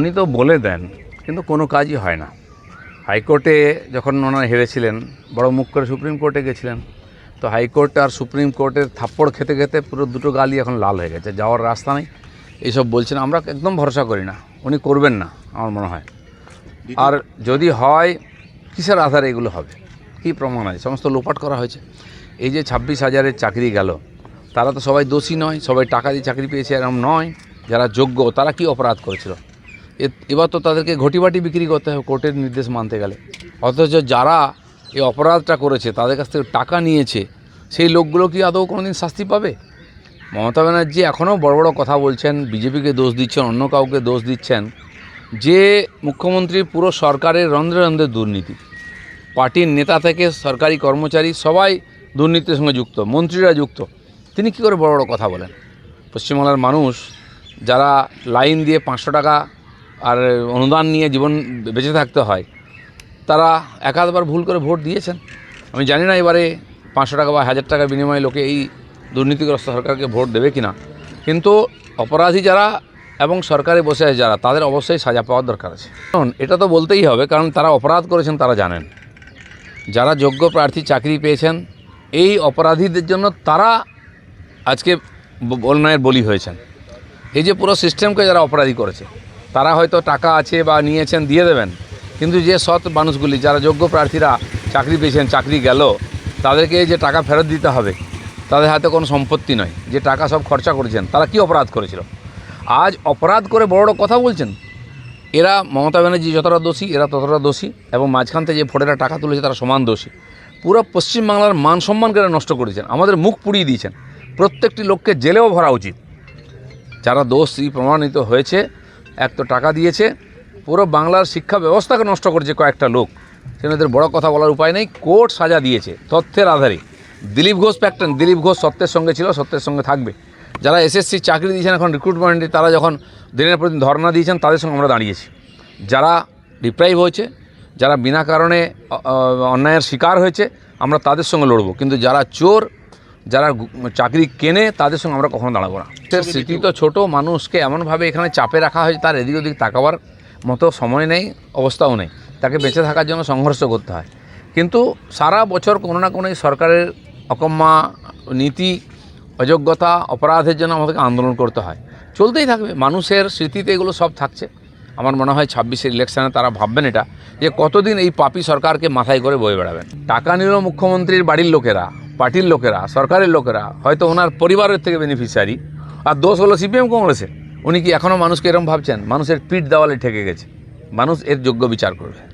উনি তো বলে দেন কিন্তু কোনো কাজই হয় না। হাইকোর্টে যখন ওনারা হেরেছিলেন বড় মুখ করে সুপ্রিম কোর্টে গেছিলেন তো হাইকোর্ট আর সুপ্রিম কোর্টের থাপ্পড় খেতে খেতে পুরো দুটো গালি এখন লাল হয়ে গেছে যাওয়ার রাস্তা নেই। এইসব বলছেন আমরা একদম ভরসা করি না উনি করবেন না আমার মনে হয়। আর যদি হয় কিসের আধারে এগুলো হবে? কী প্রমাণ আছে? সমস্ত লোপাট করা হয়েছে। এই যে ছাব্বিশ হাজারের চাকরি গেল তারা তো সবাই দোষী নয় সবাই টাকা দিয়ে চাকরি পেয়েছে এরকম নয়। যারা যোগ্য তারা কি অপরাধ করেছিল? এবার তো তাদেরকে ঘটিবাটি বিক্রি করতে হবে, কোর্টের নির্দেশ মানতে গেলে। অথচ যারা এই অপরাধটা করেছে, তাদের কাছ থেকে টাকা নিয়েছে, সেই লোকগুলো কি আদৌ কোনো দিন শাস্তি পাবে? মমতা ব্যানার্জি এখনও বড় বড় কথা বলছেন, বিজেপিকে দোষ দিচ্ছেন, অন্য কাউকে দোষ দিচ্ছেন। যে মুখ্যমন্ত্রী পুরো সরকারের রন্ধ্রে রন্ধ্রে দুর্নীতি। পার্টির নেতা থেকে সরকারি কর্মচারী সবাই দুর্নীতির সঙ্গে যুক্ত, মন্ত্রীরা যুক্ত। তিনি কী করে বড় বড় কথা বলেন? পশ্চিমবাংলার মানুষ যারা লাইন দিয়ে পাঁচশো টাকা আর অনুদান নিয়ে জীবন বেঁচে থাকতে হয়। তারা একাধবার ভুল করে ভোট দিয়েছেন। আমি জানি না এবারে পাঁচশো টাকা বা হাজার টাকার বিনিময়ে লোকে এই দুর্নীতিগ্রস্ত সরকারকে ভোট দেবে কি না কিন্তু অপরাধী যারা এবং সরকারে বসে আছে যারা, তাদের অবশ্যই সাজা পাওয়ার দরকার আছে। কারণ এটা তো বলতেই হবে, কারণ তারা অপরাধ করেছেন তারা জানেন। যারা যোগ্য প্রার্থী চাকরি পেয়েছেন, এই অপরাধীদের জন্য তারা আজকে অন্যায়ের বলি হয়েছেন। এই যে পুরো সিস্টেমকে যারা অপরাধী করেছে তারা হয়তো টাকা আছে বা নিয়েছেন, দিয়ে দেবেন। কিন্তু যে সৎ মানুষগুলি, যারা যোগ্য প্রার্থীরা চাকরি পেয়েছেন, চাকরি গেল, তাদেরকে যে টাকা ফেরত দিতে হবে, তাদের হাতে কোনো সম্পত্তি নয়। যে টাকা সব খরচা করেছেন, তারা কি অপরাধ করেছিল? আজ অপরাধ করে বড় বড় কথা বলছেন? এরা মমতা ব্যানার্জি যতটা দোষী, এরা ততটা দোষী এবং মাঝখান থেকে যে ভোটেরা টাকা তুলেছে, তারা সমান দোষী। পুরো পশ্চিমবাংলার মান সম্মানকে এরা নষ্ট করেছেন। আমাদের মুখ পুড়িয়ে দিয়েছেন। প্রত্যেকটি লোককে জেলেও ভরা উচিত। যারা দোষী প্রমাণিত হয়েছে এক তো টাকা দিয়েছে, পুরো বাংলার শিক্ষা ব্যবস্থাকে নষ্ট করেছে কয়েকটা লোক। সেখানে এদের বড় কথা বলার উপায় নেই, কোর্ট সাজা দিয়েছে, তথ্যের আধারে। দিলীপ ঘোষ প্যাক্টেন দিলীপ ঘোষ সত্যের সঙ্গে ছিল, সত্যের সঙ্গে থাকবে। যারা এসএসসি চাকরি দিয়েছেন এখন রিক্রুটমেন্টে তারা যখন দিনের প্রতি ধর্ণা দিয়েছেন, তাদের সঙ্গে আমরা দাঁড়িয়েছি। যারা ডিপ্রাইভ হয়েছে, যারা বিনা কারণে অন্যায়ের শিকার হয়েছে, আমরা তাদের সঙ্গে লড়বো। কিন্তু যারা চোর যারা চাকরি কেনে তাদের সঙ্গে আমরা কখনো দাঁড়াবো না। সে স্মৃতি তো ছোটো মানুষকে এমনভাবে এখানে চাপে রাখা হয়েছে তার এদিক ওদিক তাকাবার মতো সময় নেই অবস্থাও নেই। তাকে বেঁচে থাকার জন্য সংঘর্ষ করতে হয়। কিন্তু সারা বছর কোনো না কোনো সরকারের অকম্মা নীতি অযোগ্যতা অপরাধের জন্য আমাদেরকে আন্দোলন করতে হয়। চলতেই থাকবে মানুষের স্মৃতিতে এগুলো সব থাকছে। আমার মনে হয় ছাব্বিশের ইলেকশনে তারা ভাববেন এটা যে কতদিন এই পাপি সরকারকে মাথায় করে বয়ে বেড়াবেন। টাকা নিল মুখ্যমন্ত্রীর বাড়ির লোকেরা পার্টির লোকেরা, সরকারের লোকেরা, হয়তো ওনার পরিবারের থেকে বেনিফিশিয়ারি আর দোষ হলো সিপিএম কংগ্রেসের। উনি কি এখনও মানুষকে এরম ভাবছেন? মানুষের পিঠ দেওয়ালে ঠেকে গেছে। মানুষ এর যোগ্য বিচার করবে।